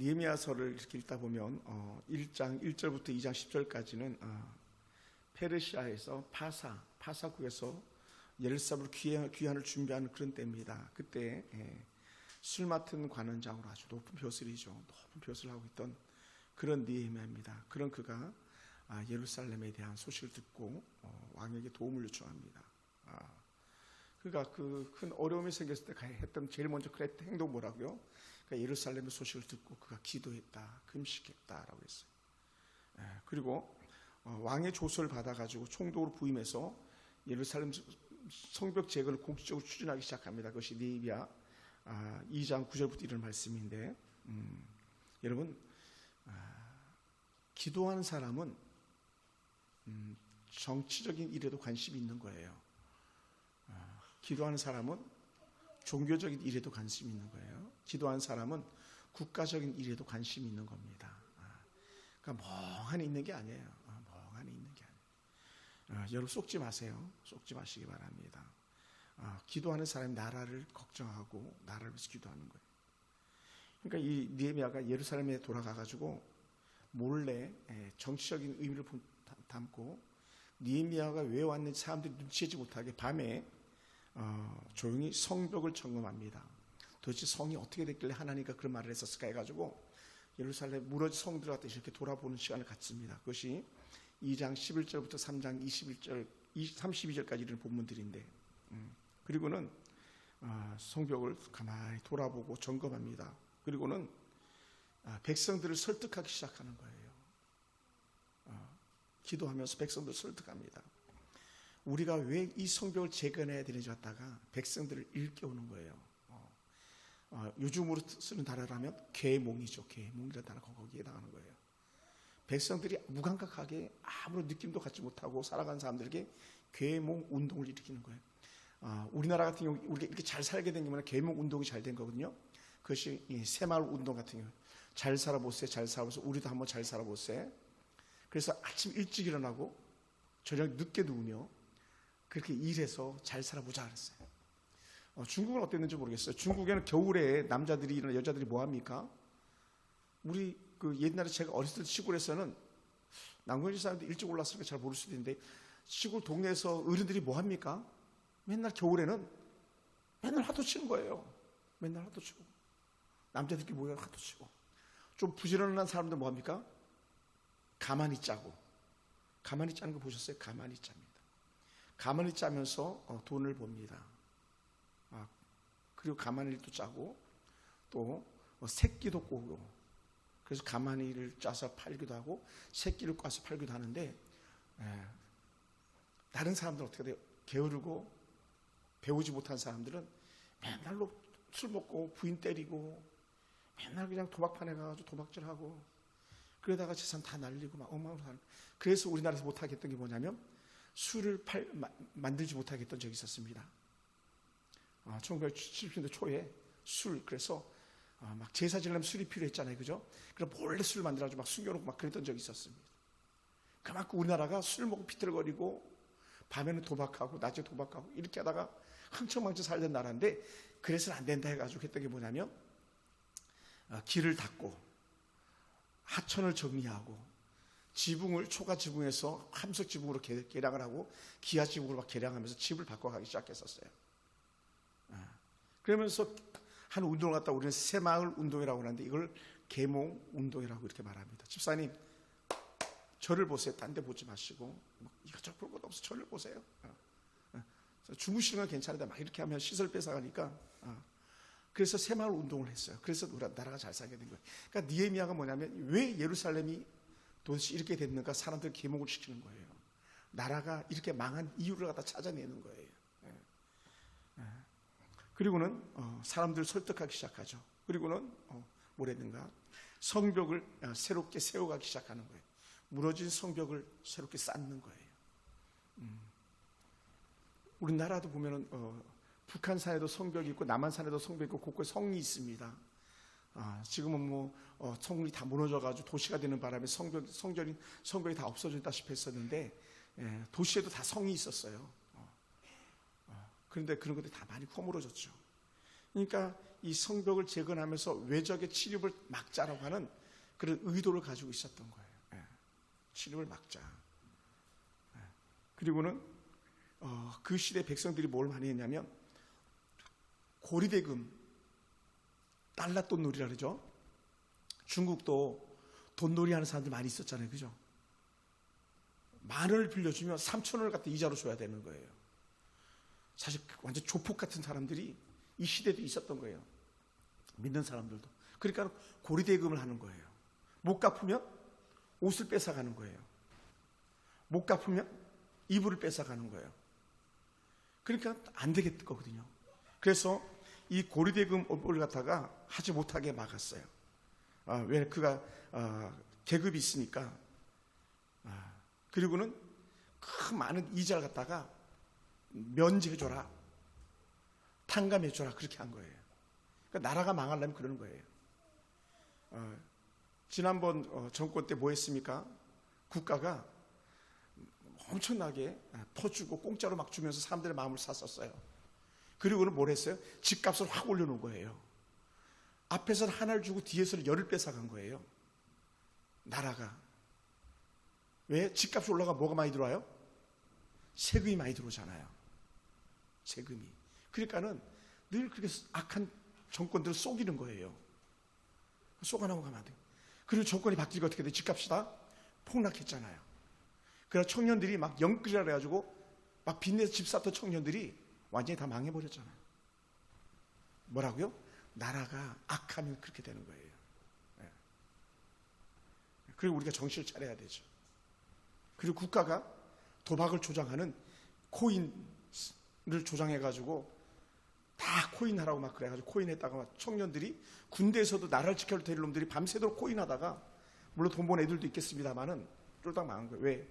니에미아서를 이렇게 읽다 보면 어, 1장 1절부터 2장 10절까지는 어, 페르시아에서 파사 파사국에서 예루살렘으로 귀환, 귀환을 준비하는 그런 때입니다. 그때 예, 술 맡은 관원장으로 아주 높은 벼슬이죠. 높은 벼슬을 하고 있던 그런 니에미아입니다. 그런 그가 아, 예루살렘에 대한 소식을 듣고 어, 왕에게 도움을 요청합니다. 아, 그가 그 큰 어려움이 생겼을 때 했던 제일 먼저 그랬던 행동 뭐라고요? 그러니까 예루살렘의 소식을 듣고 그가 기도했다, 금식했다라고 했어요. 예, 그리고 어, 왕의 조서를 받아가지고 총독으로 부임해서 예루살렘 성벽 재건을 공식적으로 추진하기 시작합니다. 그것이 네이비아 아, 2장 9절부터 이런 말씀인데 음, 여러분 아, 기도하는 사람은 음, 정치적인 일에도 관심이 있는 거예요. 아, 기도하는 사람은 종교적인 일에도 관심이 있는 거예요. 기도하는 사람은 국가적인 일에도 관심이 있는 겁니다. 아, 그러니까 멍하니 있는 게 아니에요. 아, 멍하니 있는 게 아니에요. 아, 여러분 속지 마세요. 속지 마시기 바랍니다. 아, 기도하는 사람이 나라를 걱정하고 나라를 위해서 기도하는 거예요. 그러니까 이 니에미아가 예루살렘에 돌아가 가지고 몰래 예, 정치적인 의미를 본- 담고 니에미아가 왜 왔는지 사람들이 눈치채지 못하게 밤에 어, 조용히 성벽을 점검합니다. 도대체 성이 어떻게 됐길래 하나님과 그런 말을 했었을까 해가지고 예루살렘 무너진 성 들어갔다 이렇게 돌아보는 시간을 갖습니다. 그것이 2장 11절부터 3장 21절, 32절까지 이런 본문들인데 음, 그리고는 아, 성벽을 가만히 돌아보고 점검합니다. 그리고는 아, 백성들을 설득하기 시작하는 거예요. 아, 기도하면서 백성들을 설득합니다. 우리가 왜 이 성벽을 재건해야 되는지 갖다가 백성들을 일깨우는 거예요. 어, 어, 요즘으로 쓰는 단어라면 계몽이죠. 계몽이라는 단어가 거기에 해당하는 거예요. 백성들이 무감각하게 아무런 느낌도 갖지 못하고 살아가는 사람들에게 계몽 운동을 일으키는 거예요. 아, 우리나라 같은 경우 우리가 이렇게 잘 살게 된 거면 계몽 운동이 잘 된 거거든요. 그것이 이 새마을 운동 같은 경우 잘 살아보세요, 잘 살아보세요. 우리도 한번 잘 살아보세요. 그래서 아침 일찍 일어나고 저녁 늦게 누우며 그렇게 일해서 잘 살아보자 그랬어요. 어, 중국은 어땠는지 모르겠어요. 중국에는 겨울에 남자들이 일어나 여자들이 뭐 합니까? 우리 그 옛날에 제가 어렸을 때 시골에서는 남궁지 사람들 일찍 올랐으니까 잘 모를 수도 있는데 시골 동네에서 어른들이 뭐 합니까? 맨날 겨울에는 맨날 하도 치는 거예요. 맨날 하도 치고 남자들끼리 모여 하도 치고 좀 부지런한 사람들 뭐 합니까? 가만히 짜고 가만히 짜는 거 보셨어요? 가만히 짭니다. 가만히 짜면서 어, 돈을 봅니다. 아, 그리고 가만히도 짜고 또 어, 새끼도 꼬고 그래서 가만히를 짜서 팔기도 하고 새끼를 꽈서 팔기도 하는데 예, 다른 사람들은 어떻게 돼요? 게으르고 배우지 못한 사람들은 맨날로 술 먹고 부인 때리고 맨날 그냥 도박판에 가가지고 도박질하고 그러다가 재산 다 날리고 막 엉망으로 사는 그래서 우리나라에서 못하겠던 게 뭐냐면 술을 팔, 마- 만들지 못하겠던 적이 있었습니다. 아, 1970년대 초에 술 그래서 아, 막 제사 지내면 술이 필요했잖아요, 그죠? 그래서 몰래 술 만들어가지고 막 숨겨놓고 막 그랬던 적이 있었습니다. 그만큼 우리나라가 술 먹고 비틀거리고 밤에는 도박하고 낮에 도박하고 이렇게 하다가 흥청망청 살던 나라인데 그래서는 안 된다 해가지고 했던 게 뭐냐면 아, 길을 닫고 하천을 정리하고 지붕을 초가 지붕에서 함석 지붕으로 개- 개량을 하고 기아 지붕으로 막 개량하면서 집을 바꿔가기 시작했었어요. 아, 그러면서 한 운동을 갖다 우리는 새마을 운동이라고 하는데 이걸 계몽 운동이라고 이렇게 말합니다. 집사님 저를 보세요. 딴 데 보지 마시고 뭐 이것저것 볼 것도 없어 저를 보세요. 어, 어. 주무시는 건 괜찮은데 막 이렇게 하면 시설 뺏어가니까 어. 그래서 새마을 운동을 했어요. 그래서 나라가 잘 살게 된 거예요. 그러니까 니에미아가 뭐냐면 왜 예루살렘이 도대체 이렇게 됐는가 사람들 계몽을 시키는 거예요. 나라가 이렇게 망한 이유를 갖다 찾아내는 거예요. 예. 예. 그리고는 어, 사람들 설득하기 시작하죠. 그리고는 어, 뭐랬는가 성벽을 어, 새롭게 세워가기 시작하는 거예요. 무너진 성벽을 새롭게 쌓는 거예요. 음. 우리나라도 보면은 어, 북한산에도 성벽이 있고 남한산에도 성벽이 있고 곳곳에 성이 있습니다. 아, 지금은 뭐 어, 성이 다 무너져가지고 도시가 되는 바람에 성벽, 성전이 성벽이 다 없어졌다시피 했었는데 예, 도시에도 다 성이 있었어요. 어, 어, 그런데 그런 것들이 다 많이 허물어졌죠. 그러니까 이 성벽을 재건하면서 외적의 침입을 막자라고 하는 그런 의도를 가지고 있었던 거예요. 예. 침입을 막자. 예. 그리고는 어, 그 시대 백성들이 뭘 많이 했냐면 고리대금 달러 돈놀이라 그러죠. 중국도 돈놀이 하는 사람들 많이 있었잖아요. 그죠? 만 원을 빌려주면 3천 원을 갖다 이자로 줘야 되는 거예요. 사실 완전 조폭 같은 사람들이 이 시대도 있었던 거예요. 믿는 사람들도. 그러니까 고리대금을 하는 거예요. 못 갚으면 옷을 뺏어가는 거예요. 못 갚으면 이불을 뺏어가는 거예요. 그러니까 안 되겠거든요. 그래서 이 고리대금을 갖다가 하지 못하게 막았어요. 아, 왜 그가 아, 계급이 있으니까. 아, 그리고는 그 많은 이자를 갖다가 면제해줘라. 탕감해줘라. 그렇게 한 거예요. 그러니까 나라가 망하려면 그러는 거예요. 어, 지난번 어, 정권 때 뭐 했습니까? 국가가 엄청나게 아, 퍼주고 공짜로 막 주면서 사람들의 마음을 샀었어요. 그리고는 뭘 했어요? 집값을 확 올려놓은 거예요. 앞에서는 하나를 주고 뒤에서는 열을 뺏어간 거예요. 나라가. 왜? 집값이 올라가 뭐가 많이 들어와요? 세금이 많이 들어오잖아요. 세금이. 그러니까는 늘 그렇게 악한 정권들을 속이는 거예요. 속아나고 가면 안 돼요. 그리고 정권이 바뀌니까 어떻게 돼? 집값이 다 폭락했잖아요. 그래서 청년들이 막 영끌이라 그래가지고 막 빚내서 집 샀던 청년들이 완전히 다 망해버렸잖아요. 뭐라고요? 나라가 악하면 그렇게 되는 거예요. 예. 그리고 우리가 정신을 차려야 되죠. 그리고 국가가 도박을 조장하는 코인을 조장해가지고 다 코인하라고 막 그래가지고 코인했다가 막 청년들이 군대에서도 나라를 지켜줄 데릴 놈들이 밤새도록 코인하다가 물론 돈 번 애들도 있겠습니다만은 쫄딱 망한 거예요. 왜?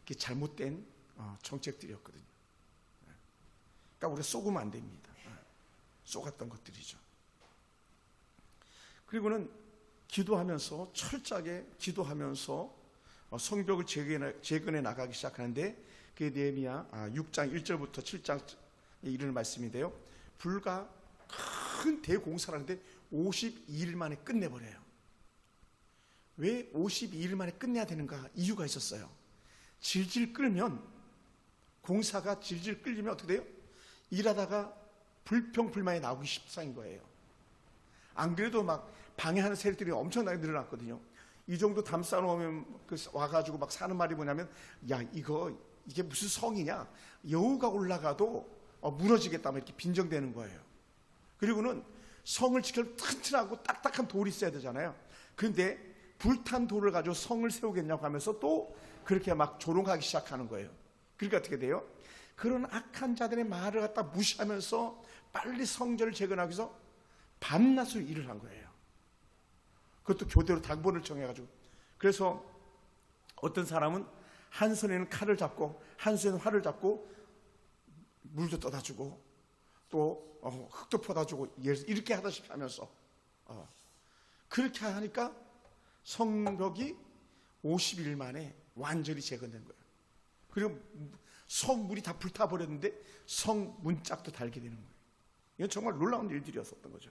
그게 잘못된 어, 정책들이었거든요. 예. 그러니까 우리가 속으면 안 됩니다. 예. 속았던 것들이죠. 그리고는 기도하면서 철저하게 기도하면서 어, 성벽을 재건해, 나가기 시작하는데 그게 느헤미야 6장 1절부터 7장에 이르는 말씀인데요. 불과 큰 대공사를 하는데 52일 만에 끝내버려요. 왜 52일 만에 끝내야 되는가? 이유가 있었어요. 질질 끌면 공사가 질질 끌리면 어떻게 돼요? 일하다가 불평불만이 나오기 십상인 거예요. 안 그래도 막 방해하는 세력들이 엄청나게 늘어났거든요. 이 정도 담 쌓아놓으면 그 와가지고 막 사는 말이 뭐냐면 야 이거 이게 무슨 성이냐 여우가 올라가도 어, 무너지겠다 막 이렇게 빈정대는 거예요. 그리고는 성을 지킬 튼튼하고 딱딱한 돌이 있어야 되잖아요. 그런데 불탄 돌을 가지고 성을 세우겠냐고 하면서 또 그렇게 막 조롱하기 시작하는 거예요. 그러니까 어떻게 돼요? 그런 악한 자들의 말을 갖다 무시하면서 빨리 성전을 재건하기 위해서 밤낮으로 일을 한 거예요. 그것도 교대로 당번을 정해가지고. 그래서 어떤 사람은 한 손에는 칼을 잡고 한 손에는 활을 잡고 물도 떠다 주고 또 어, 흙도 퍼다 주고 이렇게 하다시피 하면서 어, 그렇게 하니까 성벽이 50일 만에 완전히 재건된 거예요. 그리고 성물이 다 불타버렸는데 성 문짝도 달게 되는 거예요. 이건 정말 놀라운 일들이었었던 거죠.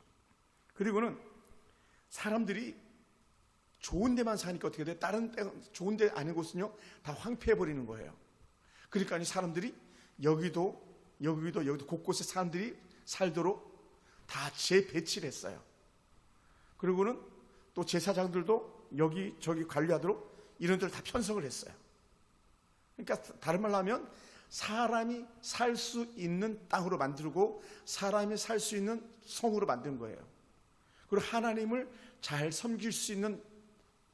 그리고는 사람들이 좋은 데만 사니까 어떻게 돼? 다른 데, 좋은 데 아닌 곳은요, 다 황폐해버리는 거예요. 그러니까 이 사람들이 여기도, 여기도, 여기도 곳곳에 사람들이 살도록 다 재배치를 했어요. 그리고는 또 제사장들도 여기, 저기 관리하도록 이런 데를 다 편성을 했어요. 그러니까 다른 말로 하면 사람이 살 수 있는 땅으로 만들고 사람이 살 수 있는 성으로 만든 거예요. 그리고 하나님을 잘 섬길 수 있는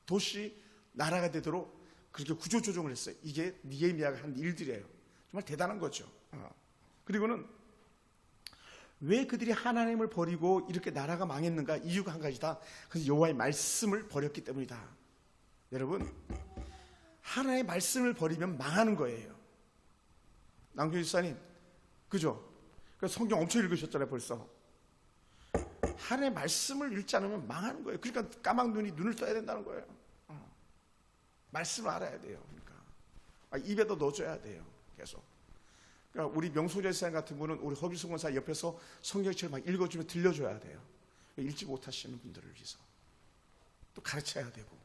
도시 나라가 되도록 그렇게 구조 조정을 했어요. 이게 니에미아가 한 일들이에요. 정말 대단한 거죠. 어. 그리고는 왜 그들이 하나님을 버리고 이렇게 나라가 망했는가? 이유가 한 가지다. 그래서 여호와의 말씀을 버렸기 때문이다. 여러분, 하나의 말씀을 버리면 망하는 거예요. 남규 집사님, 그죠? 그 성경 엄청 읽으셨잖아요, 벌써. 하나의 말씀을 읽지 않으면 망하는 거예요. 그러니까 까막 눈이 눈을 떠야 된다는 거예요. 어. 말씀을 알아야 돼요. 그러니까 아, 입에도 넣어줘야 돼요. 계속. 그러니까 우리 명소재사님 같은 분은 우리 허비승 원사 옆에서 성경책을 막 읽어주면 들려줘야 돼요. 읽지 못하시는 분들을 위해서 또 가르쳐야 되고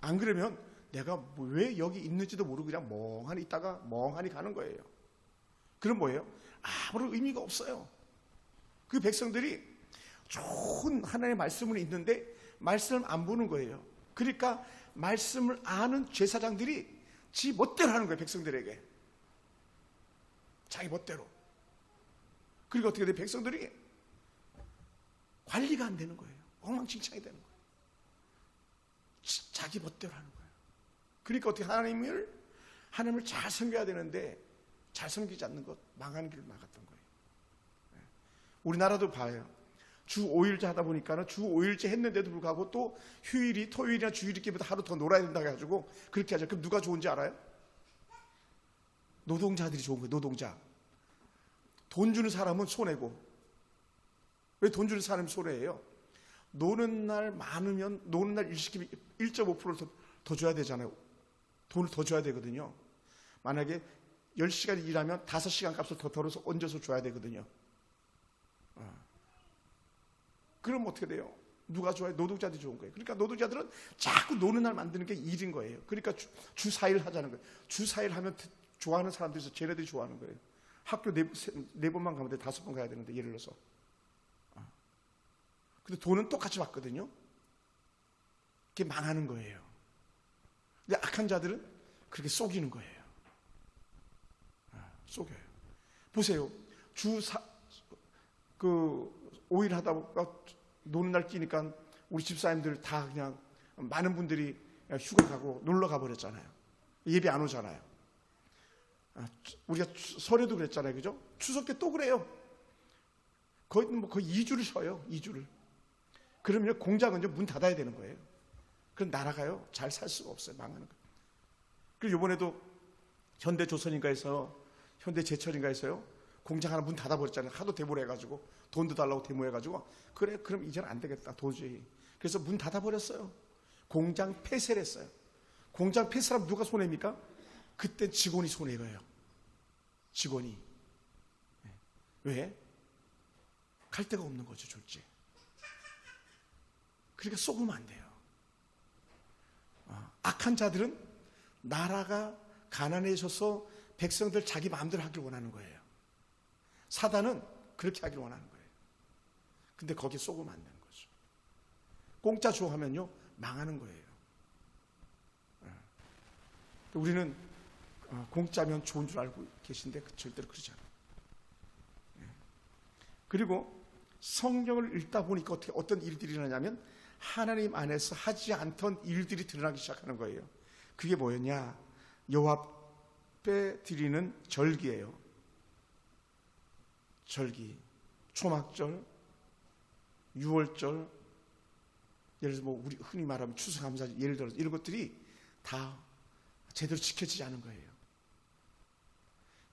안 그러면 내가 뭐왜 여기 있는지도 모르고 그냥 멍하니 있다가 멍하니 가는 거예요. 그럼 뭐예요? 아무런 의미가 없어요. 그 백성들이 좋은 하나님의 말씀을 있는데 말씀을 안 보는 거예요. 그러니까 말씀을 아는 제사장들이 지 멋대로 하는 거예요. 백성들에게. 자기 멋대로. 그리고 어떻게 돼? 백성들이 관리가 안 되는 거예요. 엉망진창이 되는 거예요. 지- 자기 멋대로 하는 거예요. 그러니까 어떻게 하나님을 하나님을 잘 섬겨야 되는데 잘 섬기지 않는 것 망하는 길을 막았던 거예요. 네. 우리나라도 봐요. 주 5일째 하다 보니까는 주 5일째 했는데도 불구하고 또 휴일이 토요일이나 주일이기보다 하루 더 놀아야 된다고 해가지고 그렇게 하죠. 그럼 누가 좋은지 알아요? 노동자들이 좋은 거예요. 노동자. 돈 주는 사람은 손해고. 왜 돈 주는 사람이 손해예요? 노는 날 많으면 노는 날 일시키면 1.5%를 더, 더 줘야 되잖아요. 돈을 더 줘야 되거든요. 만약에 10시간 일하면 5시간 값을 더 덜어서 얹어서 줘야 되거든요. 어. 그럼 어떻게 돼요? 누가 좋아요? 노동자들이 좋은 거예요. 그러니까 노동자들은 자꾸 노는 날 만드는 게 일인 거예요. 그러니까 주, 주 4일 하자는 거예요. 주 4일 하면 좋아하는 사람들이 있어. 쟤네들이 좋아하는 거예요. 학교 네, 세- 네 번만 가면 돼. 다섯 번 가야 되는데 예를 들어서. 어. 근데 돈은 똑같이 받거든요. 그게 망하는 거예요. 근데 악한 자들은 그렇게 속이는 거예요. 아, 속여요. 보세요. 주 사, 그, 5일 하다 보니까 노는 날 끼니까 우리 집사님들 다 그냥 많은 분들이 휴가 가고 놀러 가 버렸잖아요. 예배 안 오잖아요. 아, 추- 우리가 추- 설에도 그랬잖아요. 그죠? 추석 때 또 그래요. 거의 뭐 거의 2주를 쉬어요. 2주를. 그러면 공장은 문 닫아야 되는 거예요. 그럼 나라가요. 잘 살 수가 없어요. 망하는 거예요. 그리고 이번에도 현대조선인가에서 현대제철인가에서요. 공장 하나 문 닫아버렸잖아요. 하도 데모를 해가지고 돈도 달라고 데모해가지고 그래 그럼 이제는 안 되겠다 도저히. 그래서 문 닫아버렸어요. 공장 폐쇄를 했어요. 공장 폐쇄하면 누가 손해입니까? 그때 직원이 손해가요. 직원이. 네. 왜? 갈 데가 없는 거죠, 졸지. 그러니까 속으면 안 돼요. 어, 악한 자들은 나라가 가난해져서 백성들 자기 마음대로 하길 원하는 거예요. 사단은 그렇게 하길 원하는 거예요. 근데 거기에 안 되는 거죠. 공짜 주하면요 망하는 거예요. 예. 우리는 어, 공짜면 좋은 줄 알고 계신데 그- 절대로 그러지 않아요. 예. 그리고 성경을 읽다 보니까 어떻게 어떤 일들이 일어나냐면 하나님 안에서 하지 않던 일들이 드러나기 시작하는 거예요. 그게 뭐였냐? 앞에 드리는 절기예요. 절기, 초막절, 유월절, 예를 들어서 뭐 우리 흔히 말하면 추수감사 예를 들어서 이런 것들이 다 제대로 지켜지지 않은 거예요.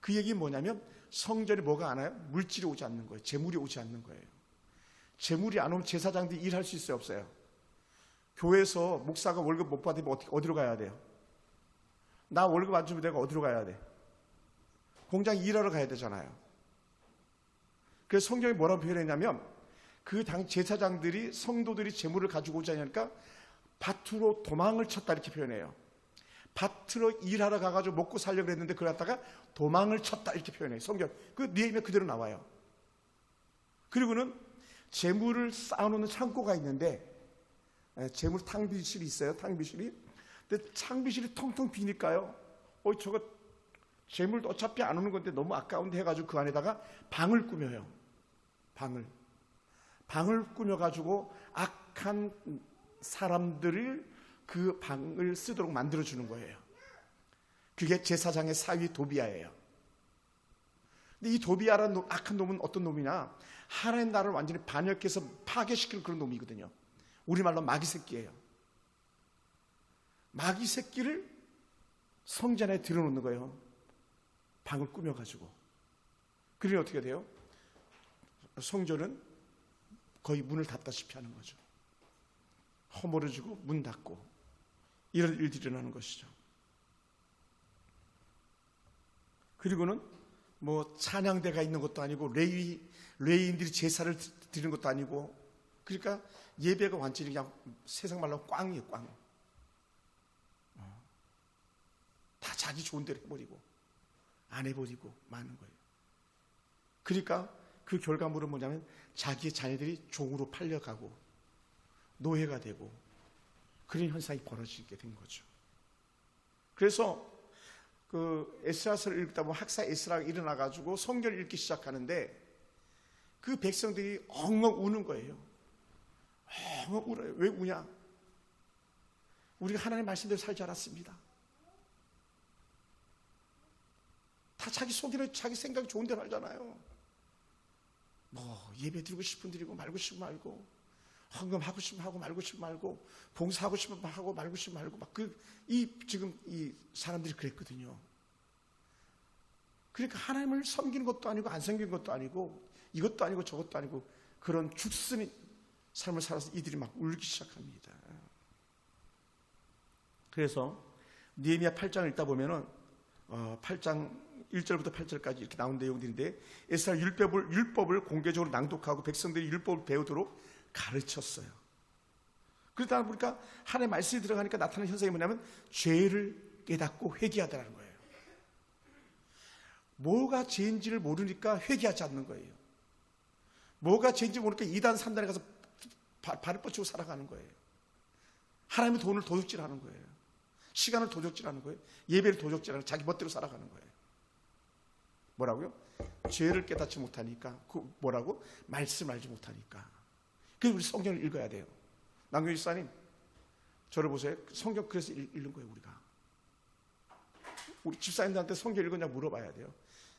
그 얘기는 뭐냐면 성전에 뭐가 안 와요? 물질이 오지 않는 거예요. 재물이 오지 않는 거예요. 재물이 안 오면 제사장들이 일할 수 있어요, 없어요? 교회에서 목사가 월급 못 받으면 어디로 가야 돼요? 나 월급 안 주면 내가 어디로 가야 돼? 공장 일하러 가야 되잖아요. 그래서 성경이 뭐라고 표현했냐면 그 당 제사장들이 성도들이 재물을 가지고 오지 않으니까 밭으로 도망을 쳤다 이렇게 표현해요. 밭으로 일하러 가가지고 먹고 살려고 했는데 그걸 갖다가 도망을 쳤다 이렇게 표현해요. 성경 그 니에임에 그대로 나와요. 그리고는 재물을 쌓아놓는 창고가 있는데 에, 재물 탕비실이 있어요. 탕비실이. 근데 탕비실이 텅텅 비니까요. 어 저거 재물도 어차피 안 오는 건데 너무 아까운데 해가지고 그 안에다가 방을 꾸며요. 방을. 방을 꾸며가지고 악한 사람들을 그 방을 쓰도록 만들어주는 거예요. 그게 제사장의 사위 도비아예요. 근데 이 도비아라는 놈, 악한 놈은 어떤 놈이냐? 하나님 나라를 완전히 반역해서 파괴시키는 그런 놈이거든요. 우리말로 마귀 새끼예요. 마귀 새끼를 성전에 들여놓는 거예요. 방을 꾸며가지고. 그러니 어떻게 돼요? 성전은 거의 문을 닫다시피 하는 거죠. 허물어지고 문 닫고 이런 일들이 일어나는 것이죠. 그리고는 뭐 찬양대가 있는 것도 아니고 레위 레인들이 제사를 드- 드리는 것도 아니고 그러니까 예배가 완전히 그냥 세상 말로 꽝이에요 꽝. 어. 다 자기 좋은 대로 해버리고 안 해버리고 마는 거예요. 그러니까 그 결과물은 뭐냐면 자기의 자녀들이 종으로 팔려가고 노예가 되고 그런 현상이 벌어지게 된 거죠. 그래서 그 에스라서를 읽다 보면 학사 에스라가 일어나 가지고 성경을 읽기 시작하는데 그 백성들이 엉엉 우는 거예요. 엉엉 울어요. 왜 우냐? 우리가 하나님의 말씀대로 살지 않았습니다. 다 자기 속이는 자기 생각이 좋은 대로 알잖아요. 뭐 예배 드리고 싶은 드리고 말고 싶으면 말고 헌금하고 싶으면 하고 말고 싶으면 말고 봉사하고 싶으면 하고 말고 싶으면 말고 막 그 이 지금 이 사람들이 그랬거든요. 그러니까 하나님을 섬기는 것도 아니고 안 섬기는 것도 아니고 이것도 아니고 저것도 아니고 그런 죽쓰는 삶을 살아서 이들이 막 울기 시작합니다. 그래서 니에미야 8장을 읽다 보면은 어, 8장 1절부터 8절까지 이렇게 나온 내용들인데 에스라 율법을 율법을 공개적으로 낭독하고 백성들이 율법을 배우도록 가르쳤어요. 그러다 보니까 하나님의 말씀이 들어가니까 나타나는 현상이 뭐냐면 죄를 깨닫고 회개하다라는 거예요. 뭐가 죄인지를 모르니까 회개하지 않는 거예요. 뭐가 죄인지 모르니까 2단 3단에 가서 바- 발을 뻗치고 살아가는 거예요. 하나님의 돈을 도둑질하는 거예요. 시간을 도둑질하는 거예요. 예배를 도둑질하는 자기 멋대로 살아가는 거예요. 뭐라고요? 죄를 깨닫지 못하니까 그 뭐라고? 말씀 알지 못하니까. 그래서 우리 성경을 읽어야 돼요. 남경 집사님, 저를 보세요. 성경 그래서 읽- 읽는 거예요, 우리가. 우리 집사님들한테 성경 읽었냐 물어봐야 돼요.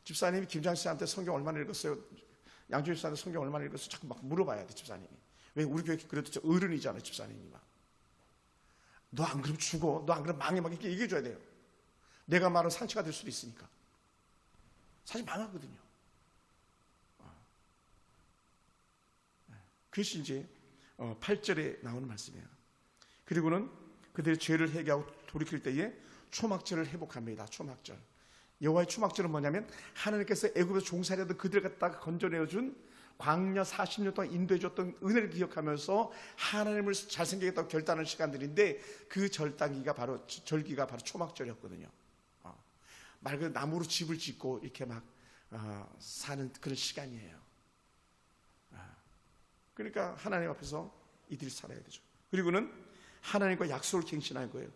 집사님이 김장 씨한테 성경 얼마나 읽었어요? 양주 집사한테 성경 얼마나 읽었어요? 자꾸 막 물어봐야 돼, 집사님이. 왜 우리 교회 그래도 저 어른이잖아요, 집사님이 막. 너안 그러면 죽어. 너 안 그러면 망해. 막 이렇게 얘기해 줘야 돼요. 내가 말은 상처가 될 수도 있으니까. 사실 망하거든요. 어. 네. 그것이 이제 8절에 나오는 말씀이에요. 그리고는 그들의 죄를 회개하고 돌이킬 때에 초막절을 회복합니다. 초막절. 여호와의 초막절은 뭐냐면 하나님께서 애굽에서 종살이하던 그들을 갖다가 건져내어 준 광야 40년 동안 인도해 줬던 은혜를 기억하면서 하나님을 잘생기겠다고 결단하는 시간들인데 그 절단기가 바로 절기가 바로 초막절이었거든요. 어. 말 그대로 나무로 집을 짓고 이렇게 막 어, 사는 그런 시간이에요. 어. 그러니까 하나님 앞에서 이들이 살아야 되죠. 그리고는 하나님과 약속을 갱신할 거예요.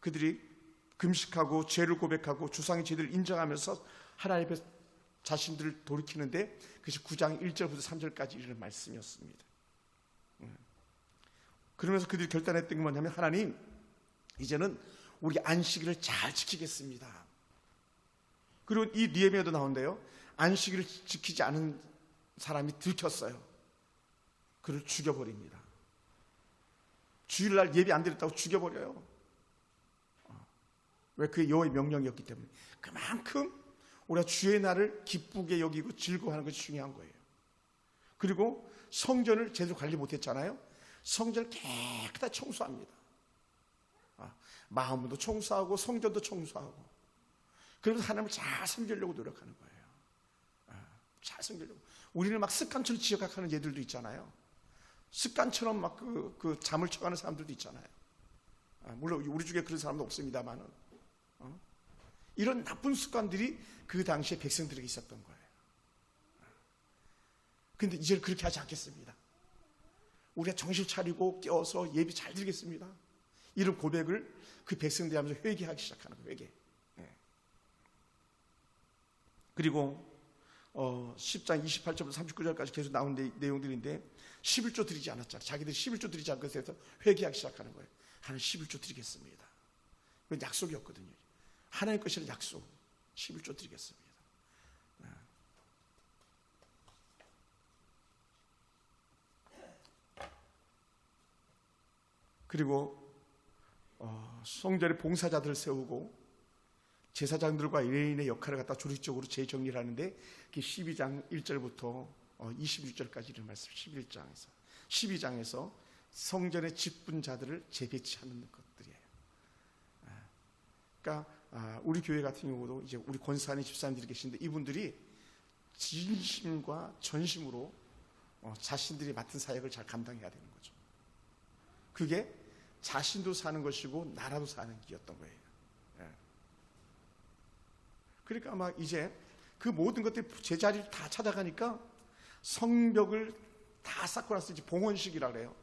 그들이 금식하고 죄를 고백하고 주상의 죄들을 인정하면서 하나님 앞에 자신들을 돌이키는데 그것이 9장 1절부터 3절까지 이르는 말씀이었습니다. 음. 그러면서 그들이 결단했던 게 뭐냐면 하나님 이제는 우리 안식일을 잘 지키겠습니다. 그리고 이 니에미아도 나온대요. 안식일을 지키지 않은 사람이 들켰어요. 그를 죽여버립니다. 주일날 예배 안 드렸다고 죽여버려요. 어. 왜 그게 여호와의 명령이었기 때문에 그만큼 우리가 주의 날을 기쁘게 여기고 즐거워하는 것이 중요한 거예요. 그리고 성전을 제대로 관리 못했잖아요. 성전을 깨끗하게 청소합니다. 아, 마음도 청소하고 성전도 청소하고 그러면서 하나님을 잘 섬기려고 노력하는 거예요. 아, 잘 섬기려고. 우리는 막 습관처럼 지적하는 얘들도 있잖아요. 습관처럼 막그 그 잠을 쳐가는 사람들도 있잖아요. 아, 물론 우리 중에 그런 사람도 없습니다만은 어? 이런 나쁜 습관들이 그 당시에 백성들에게 있었던 거예요. 근데 이제 그렇게 하지 않겠습니다. 우리가 정신 차리고 깨어서 예배 잘 드리겠습니다. 이런 고백을 그 백성들이 하면서 회개하기 시작하는 거예요. 회개. 예. 그리고 어, 10장 28절부터 39절까지 계속 나온 내, 내용들인데 11조 드리지 않았잖아요. 자기들이 11조 드리지 않고 해서 회개하기 시작하는 거예요. 하나님 11조 드리겠습니다. 약속이었거든요. 하나님 것이란 약속. 11조 드리겠습니다. 네. 그리고 어, 성전에 봉사자들을 세우고 제사장들과 레인의 역할을 갖다 조직적으로 재정리를 하는데 그게 12장 1절부터 어, 26절까지 이런 말씀 11장에서 12장에서 성전의 직분자들을 재배치하는 것들이에요. 아, 그러니까 아, 우리 교회 같은 경우도 이제 우리 권사님 집사님들이 계신데 이분들이 진심과 전심으로 어, 자신들이 맡은 사역을 잘 감당해야 되는 거죠. 그게 자신도 사는 것이고 나라도 사는 길이었던 거예요. 예. 그러니까 아마 이제 그 모든 것들이 제자리를 다 찾아가니까 성벽을 다 쌓고 나서 이제 봉헌식이라 그래요.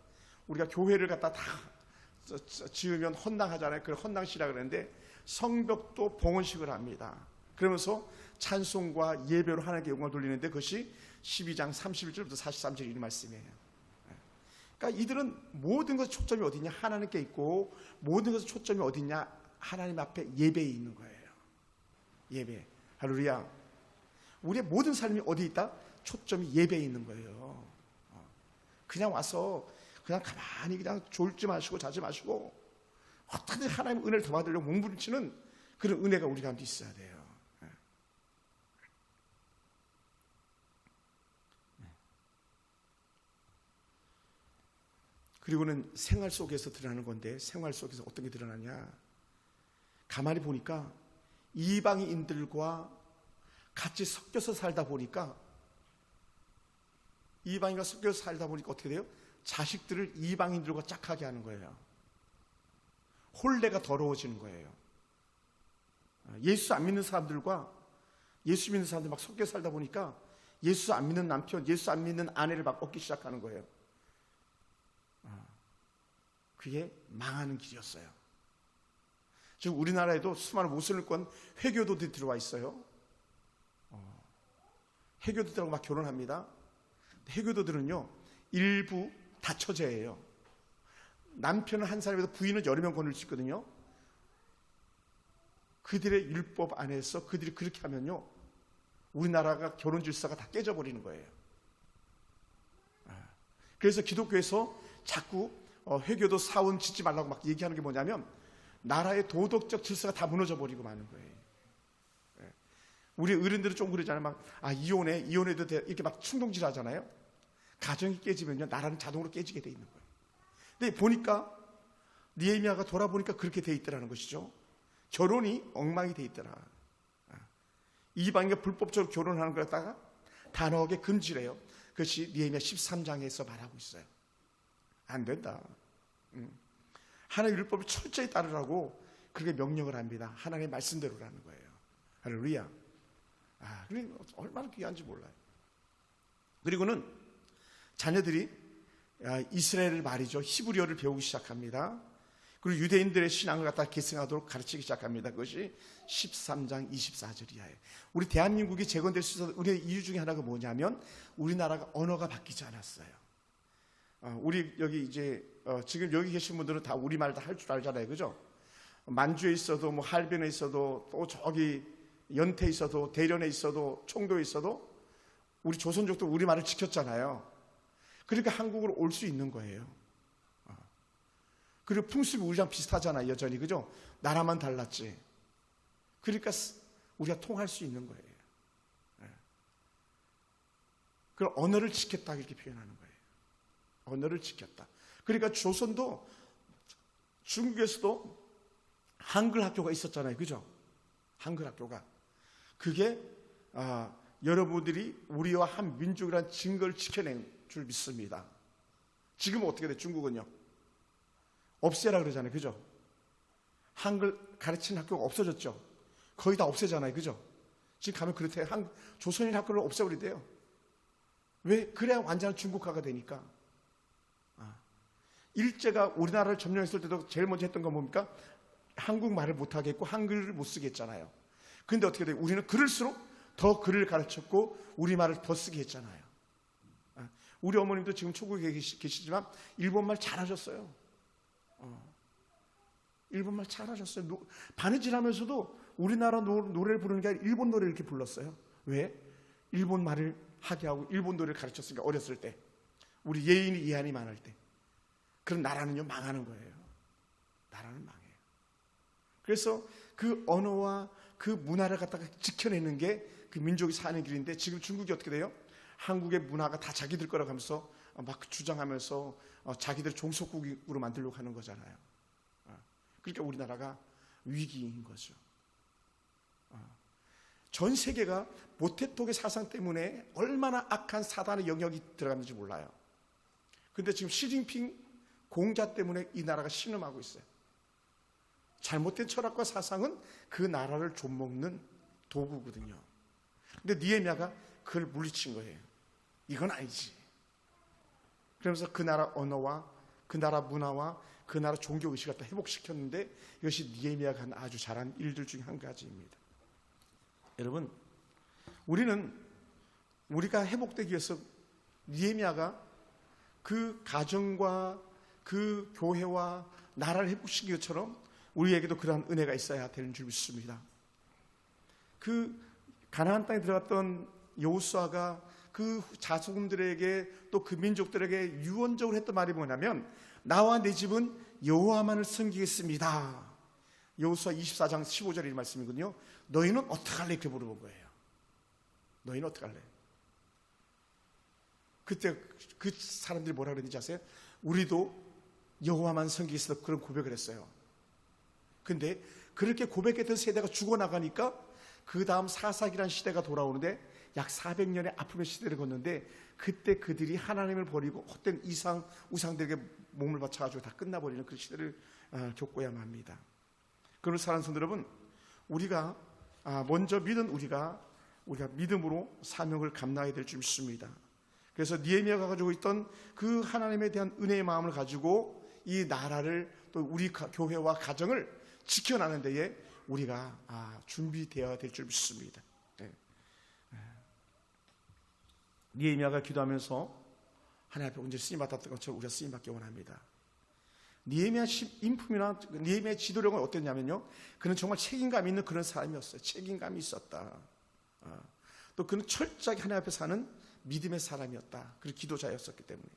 우리가 교회를 갖다 다 지으면 헌당하잖아요. 그 헌당식이라 그러는데 성벽도 봉헌식을 합니다. 그러면서 찬송과 예배로 하나님께 영광을 돌리는데 그것이 12장 31절부터 43절 이 말씀이에요. 그러니까 이들은 모든 것 초점이 어디냐 하나님께 있고 모든 것의 초점이 어디냐 하나님 앞에 예배에 있는 거예요. 예배. 할렐루야. 우리의 모든 삶이 어디 있다? 초점이 예배에 있는 거예요. 어. 그냥 와서 그냥 가만히 그냥 졸지 마시고 자지 마시고 어떻게든 하나님의 은혜를 더 받으려고 몸부림치는 그런 은혜가 우리 가운데 있어야 돼요. 예. 그리고는 생활 속에서 드러나는 건데 생활 속에서 어떤 게 드러나냐? 가만히 보니까 이방인들과 같이 섞여서 살다 보니까 이방인과 섞여서 살다 보니까 어떻게 돼요? 자식들을 이방인들과 짝하게 하는 거예요. 혼례가 더러워지는 거예요. 예수 안 믿는 사람들과 예수 믿는 사람들 막 섞여 살다 보니까 예수 안 믿는 남편, 예수 안 믿는 아내를 막 얻기 시작하는 거예요. 어, 그게 망하는 길이었어요. 지금 우리나라에도 수많은 모슬림권 회교도들이 들어와 있어요. 어, 회교도들하고 막 결혼합니다. 회교도들은요 일부 다처제예요. 남편은 한 사람에서 부인은 여러 명 건을 수 있거든요. 그들의 율법 안에서 그들이 그렇게 하면요 우리나라가 결혼 질서가 다 깨져버리는 거예요. 아, 그래서 기독교에서 자꾸 어, 회교도 사원 짓지 말라고 막 얘기하는 게 뭐냐면 나라의 도덕적 질서가 다 무너져 버리고 마는 거예요. 예. 우리 어른들은 좀 그러잖아요. 막, 아, 이혼해, 이혼해도 돼. 이렇게 막 충동질 하잖아요. 가정이 깨지면요, 나라는 자동으로 깨지게 돼 있는 거예요. 근데 보니까, 니에미아가 돌아보니까 그렇게 돼 있더라는 것이죠. 결혼이 엉망이 돼 있더라. 아. 이방인과 불법적으로 결혼하는 걸 갖다가 단호하게 금지래요. 그것이 니에미아 13장에서 말하고 있어요. 안 된다. 음. 하나님의 율법을 철저히 따르라고 그렇게 명령을 합니다. 하나님의 말씀대로라는 거예요. 할렐루야. 아, 그래 얼마나 귀한지 몰라요. 그리고는 자녀들이 아, 이스라엘을 말이죠. 히브리어를 배우기 시작합니다. 그리고 유대인들의 신앙을 갖다 계승하도록 가르치기 시작합니다. 그것이 13장 24절이에요. 우리 대한민국이 재건될 수 있어서 우리의 이유 중에 하나가 뭐냐면 우리나라가 언어가 바뀌지 않았어요. 어, 우리 여기 이제 어, 지금 여기 계신 분들은 다 우리 말 다 할 줄 알잖아요, 그죠? 만주에 있어도 뭐 할변에 있어도 또 저기 연태에 있어도 대련에 있어도 총도에 있어도 우리 조선족도 우리 말을 지켰잖아요. 그러니까 한국으로 올 수 있는 거예요. 어. 그리고 풍습이 우리랑 비슷하잖아요, 여전히 그죠? 나라만 달랐지. 그러니까 스- 우리가 통할 수 있는 거예요. 예. 그 언어를 지켰다 이렇게 표현하는 거예요. 언어를 지켰다. 그러니까 조선도 중국에서도 한글 학교가 있었잖아요. 그죠? 한글 학교가. 그게 아, 여러분들이 우리와 한 민족이라는 증거를 지켜낸 줄 믿습니다. 지금 어떻게 돼? 중국은요. 없애라 그러잖아요. 그죠? 한글 가르치는 학교가 없어졌죠. 거의 다 없애잖아요. 그죠? 지금 가면 그렇대. 한 조선인 학교를 없애버리대요. 왜? 그래야 완전한 중국화가 되니까. 일제가 우리나라를 점령했을 때도 제일 먼저 했던 건 뭡니까? 한국말을 못하겠고 한글을 못 쓰겠잖아요. 근데 어떻게 돼요? 우리는 그럴수록 더 글을 가르쳤고 우리말을 더 쓰게 했잖아요. 아, 우리 어머님도 지금 초국에 계시, 계시지만 일본말 잘하셨어요. 어. 일본말 잘하셨어요. 노- 바느질 하면서도 우리나라 노, 노래를 부르는 게 아니라 일본 노래를 이렇게 불렀어요. 왜? 일본 말을 하게 하고 일본 노래를 가르쳤으니까 어렸을 때. 우리 예인이 이한이 많을 때. 그럼 나라는요 망하는 거예요. 나라는 망해요. 그래서 그 언어와 그 문화를 갖다가 지켜내는 게 그 민족이 사는 길인데 지금 중국이 어떻게 돼요? 한국의 문화가 다 자기들 거라고 하면서 막 주장하면서 어, 자기들 종속국으로 만들려고 하는 거잖아요. 어, 그러니까 우리나라가 위기인 거죠. 어. 전 세계가 모태톡의 사상 때문에 얼마나 악한 사단의 영역이 들어갔는지 몰라요. 근데 지금 시진핑 공자 때문에 이 나라가 신음하고 있어요. 잘못된 철학과 사상은 그 나라를 좀먹는 도구거든요. 근데 니에미아가 그걸 물리친 거예요. 이건 아니지. 그러면서 그 나라 언어와 그 나라 문화와 그 나라 종교 의식을 갖다 회복시켰는데 이것이 니에미아가 한 아주 잘한 일들 중에 한 가지입니다. 여러분, 우리는 우리가 회복되기 위해서 니에미아가 그 가정과 그 교회와 나라를 회복시키기 것처럼 우리에게도 그러한 은혜가 있어야 되는 줄 믿습니다. 그 가나안 땅에 들어갔던 여호수아가 그 자손들에게 또 그 민족들에게 유언적으로 했던 말이 뭐냐면 나와 내 집은 여호와만을 섬기겠습니다. 여호수아 24장 15절 이 말씀이거든요. 너희는 어떡할래 이렇게 물어본 거예요. 너희는 어떡할래? 그때 그 사람들이 뭐라 그랬는지 아세요? 우리도 여호와만 섬기겠다 그런 고백을 했어요. 근데 그렇게 고백했던 세대가 죽어나가니까 그 다음 사사기란 시대가 돌아오는데 약 400년의 아픔의 시대를 걷는데 그때 그들이 하나님을 버리고 헛된 이상 우상들에게 몸을 바쳐가지고 다 끝나버리는 그 시대를 아, 겪고야만 합니다. 그런 사랑 성도 여러분, 우리가 아, 먼저 믿은 우리가 우리가 믿음으로 사명을 감당해야 될 줄 믿습니다. 그래서 니에미아가 가지고 있던 그 하나님에 대한 은혜의 마음을 가지고 이 나라를 또 우리 가- 교회와 가정을 지켜나는 데에 우리가 아, 준비되어야 될 줄 믿습니다. 네. 네. 니에미아가 기도하면서 하나님 앞에 언제 쓰임 받았던 것처럼 우리가 쓰임 받기 원합니다. 니에미아 시- 인품이나 니에미아 지도력은 어땠냐면요. 그는 정말 책임감 있는 그런 사람이었어요. 책임감이 있었다. 아, 또 그는 철저하게 하나님 앞에 사는 믿음의 사람이었다. 그리고 기도자였었기 때문에.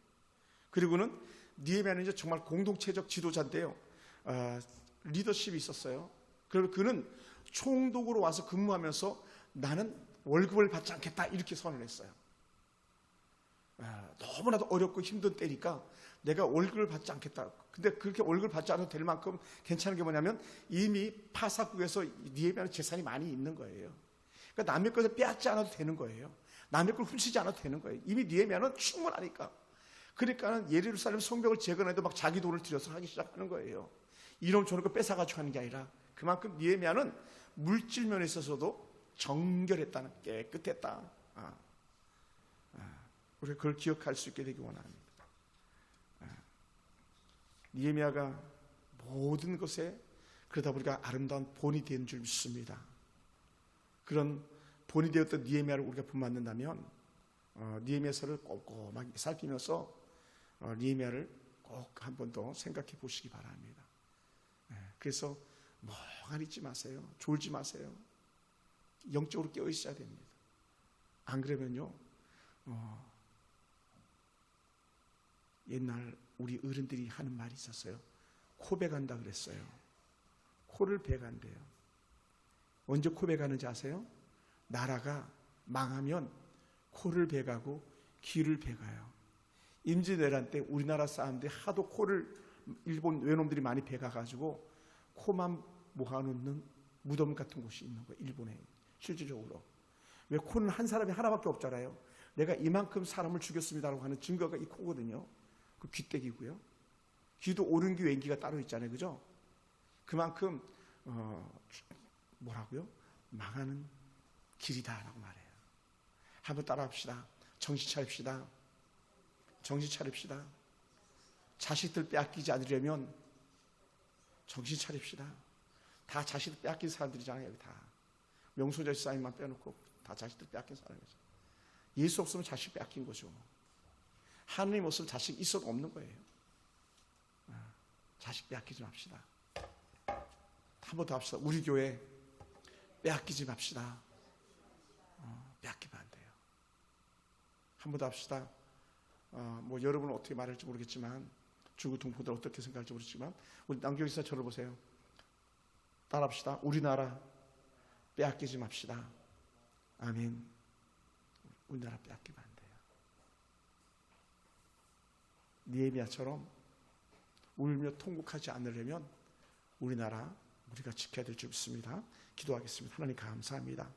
그리고는 니에미아는 이제 정말 공동체적 지도자인데요. 아, 리더십이 있었어요. 그리고 그는 총독으로 와서 근무하면서 나는 월급을 받지 않겠다 이렇게 선언했어요. 아, 너무나도 어렵고 힘든 때니까 내가 월급을 받지 않겠다. 근데 그렇게 월급을 받지 않아도 될 만큼 괜찮은 게 뭐냐면 이미 파사국에서 니에미아는 재산이 많이 있는 거예요. 그러니까 남의 것을 빼앗지 않아도 되는 거예요. 남의 걸 훔치지 않아도 되는 거예요. 이미 니에미아는 충분하니까. 그러니까는 예루살렘 성벽을 재건해도 막 자기 돈을 들여서 하기 시작하는 거예요. 이런 저런 거 뺏어가지고 하는 게 아니라 그만큼 니에미아는 물질 면에 있어서도 정결했다는 깨끗했다. 아, 아, 우리가 그걸 기억할 수 있게 되기 원합니다. 아, 니에미아가 모든 것에 그러다 보니까 아름다운 본이 된 줄 믿습니다. 그런 본이 되었던 니에미아를 우리가 품받는다면 어, 니에미아서를 꼼꼼하게 살피면서 어, 니에미아를 꼭 한 번 더 생각해 보시기 바랍니다. 예, 그래서 멍하니 있지 마세요. 졸지 마세요. 영적으로 깨어 있어야 됩니다. 안 그러면요, 어, 옛날 우리 어른들이 하는 말이 있었어요. 코 베간다 그랬어요. 코를 베간대요. 언제 코 베가는지 아세요? 나라가 망하면 코를 베가고 귀를 베가요. 임진왜란 때 우리나라 사람들이 하도 코를 일본 외놈들이 많이 베가가지고 코만 모아놓는 무덤 같은 곳이 있는 거예요. 일본에 실질적으로. 왜 코는 한 사람이 하나밖에 없잖아요. 내가 이만큼 사람을 죽였습니다라고 하는 증거가 이 코거든요. 그 귀때기고요. 귀도 옳은 귀, 왼 귀가 따로 있잖아요. 그죠? 그만큼 어, 뭐라고요? 망하는 길이다라고 말해요. 한번 따라합시다. 정신 차립시다. 정신 차립시다. 자식들 빼앗기지 않으려면 정신 차립시다. 다 자식들 빼앗긴 사람들이잖아요. 여기 다. 명소자 집사님만 빼놓고 다 자식들 빼앗긴 사람이죠. 예수 없으면 자식 빼앗긴 거죠. 하느님 없으면 자식 있어도 없는 거예요. 아, 자식 빼앗기지 맙시다. 한 번 더 합시다. 우리 교회 빼앗기지 맙시다. 어, 빼앗기면 안 돼요. 한 번 더 합시다. 어, 뭐 여러분은 어떻게 말할지 모르겠지만 중국 동포들 어떻게 생각할지 모르지만 우리 남경 기사 저를 보세요. 따라합시다. 우리나라 빼앗기지 맙시다. 아멘. 우리나라 빼앗기면 안 돼요. 니에미아처럼 울며 통곡하지 않으려면 우리나라 우리가 지켜야 될 줄 믿습니다. 기도하겠습니다. 하나님 감사합니다.